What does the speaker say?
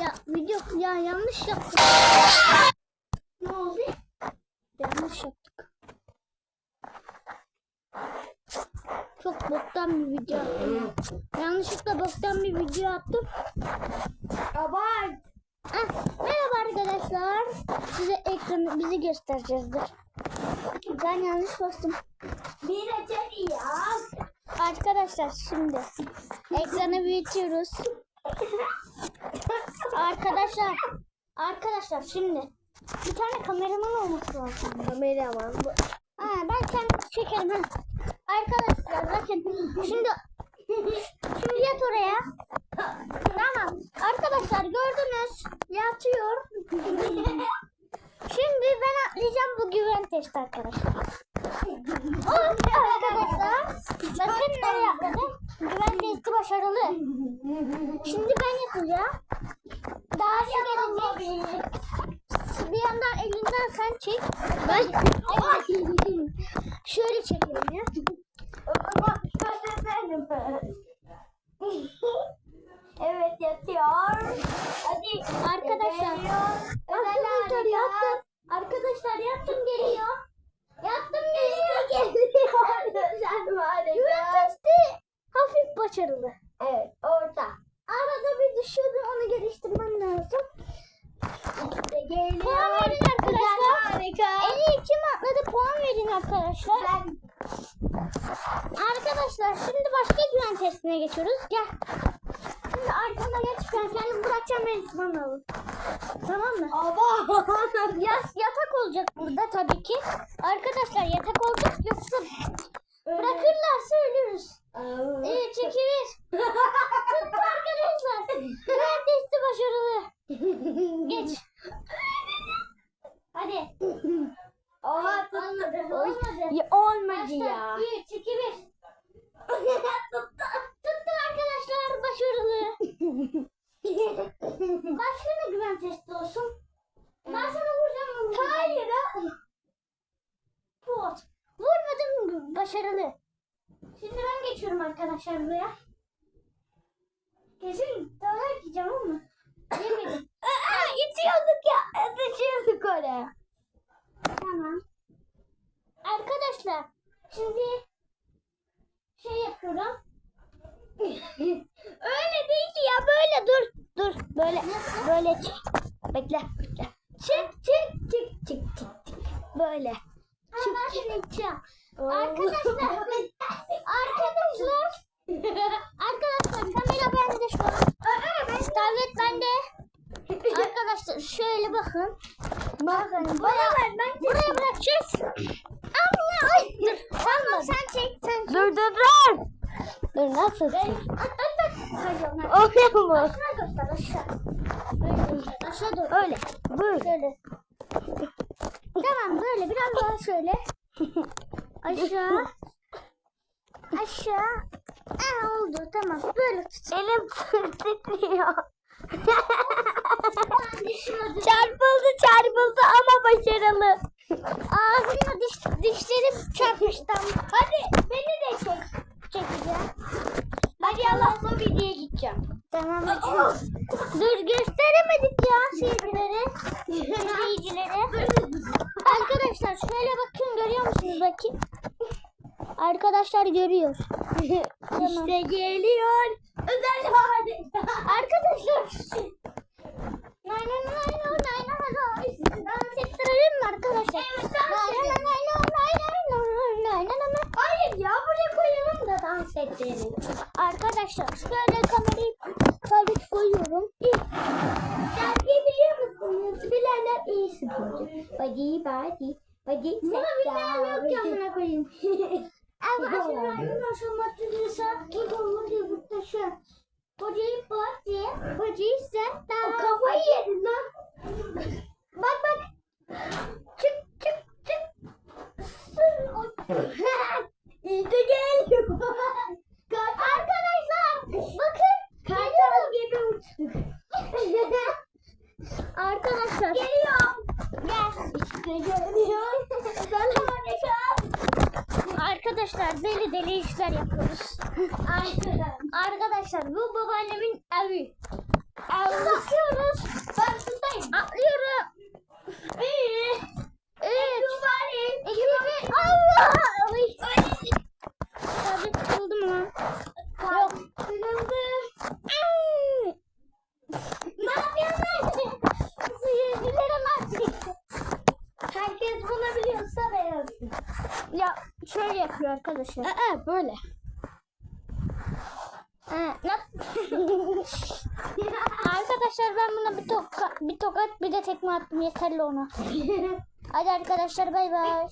Ya video ya yanlış yaptık. Ne oldu? Yanlış yaptık. Çok boktan bir video attım. ya. Yanlışlıkla boktan bir video attım. Abart. Ah, merhaba arkadaşlar. Size ekranı bizi göstereceğizdir. Ben yanlış bastım. Bir reçeli ya. Arkadaşlar şimdi ekranı büyütüyoruz. Arkadaşlar arkadaşlar şimdi bir tane kameraman olması lazım. Kameraman. Ha, ben kendim çekerim ha. Arkadaşlar bakın şimdi şimdi yat oraya. Tamam. Arkadaşlar gördünüz. Yatıyor. Şimdi ben atlayacağım bu güven testi arkadaşlar. O arkadaşlar bakın nereye atladım. Güven testi başarılı. Şimdi ben yapacağım. Daha iyi gelecek. Bir yandan elinden sen çek. Ben şöyle çekelim ya. evet yatıyor. Hadi Arkadaşlar. Arkadaşlar yattım. Arkadaşlar yattım geliyor. Yattım geliyor. Geliyor. Sen var Güven ya. testi hafif başarılı. Evet orada. Arada bir düşüyordu onu geliştirmem lazım. İşte geliyor. Puan verin arkadaşlar. Harika. En iyi kim atladı puan verin arkadaşlar. Ben Arkadaşlar şimdi başka güven testine geçiyoruz. Gel. Şimdi arkana geç ben seni bırakacağım ben alın. Tamam mı? Aba. Yas, yatak olacak burada tabii ki. Arkadaşlar yatak olacak yoksa bırakırlarsa ölürüz. Evet çekilir. Tuttu arkadaşlar. Güven testi başarılı. Geç. Hadi. Oha Olmadı. Olmadı. Ya, olmadı ya. 3, 2, 1. Tuttu. Tuttu arkadaşlar başarılı. Başka ne güven testi olsun? Ben sana vuracağım. mı? Hayır ha. Pot. Vurmadım başarılı. Şimdi ben geçiyorum arkadaşlar buraya. Kesin dalar yiyeceğim ama. Yemedim. Aa, itiyorduk ya. Düşüyorduk oraya. tamam. Arkadaşlar şimdi şey yapıyorum. Öyle değil ya böyle dur. Dur böyle böyle çek. Bekle bekle. Çık çık çık çık çık. Böyle. Çık Ben çık. seni içeceğim. Arkadaşlar. Arkadaşlar. Arkadaşlar kamera bende şu an. Tablet bende. Arkadaşlar şöyle bakın. Bakın Buraya, buraya bırakacağız. Allah ay. Dur. Tamam sen çek sen çek. Dur dur dur. Dur nasıl. Oluyor mu? Aşağı göster aşağı. Böyle göster. Aşağı doğru. Öyle. Böyle. Şöyle. Tamam böyle biraz daha şöyle. Aşağı. Aşağı. Aa, oldu tamam. Böyle tut. Elim titriyor. Düşüyordu. çarpıldı çarpıldı ama başarılı. Ağzımla diş, dişlerim çarpmış tam. Hadi beni de çek. Çekeceğim. Hadi Allah'la videoya gideceğim. Tamam hadi. Dur gösteremedik ya seyircilere. Seyircilere. Arkadaşlar şöyle bakın görüyor musunuz bakayım. Arkadaşlar görüyor. İşte geliyor. Özel. Arkadaşlar. Nay nay nay nay nay nay. Badi badi. Badi Buna bilmeyen yok ki amına koyayım. Ama aşağıdan aşamatınızsa ki olur diye muhteşem. Body body set O down. kafayı yedin lan. Bak bak. Çık çık çık. İşte geliyor. Arkadaşlar bakın. Kartal gibi uçtuk. Arkadaşlar. Geliyorum ben harikam. Arkadaşlar deli deli işler yapıyoruz. Arkadaşlar bu babaannemin evi. Evi bakıyoruz. Yapıyor arkadaşlar. Aa, böyle. Arkadaşlar ben buna bir tokat, bir tokat bir de tekme attım yeterli ona. Hadi arkadaşlar bay bay.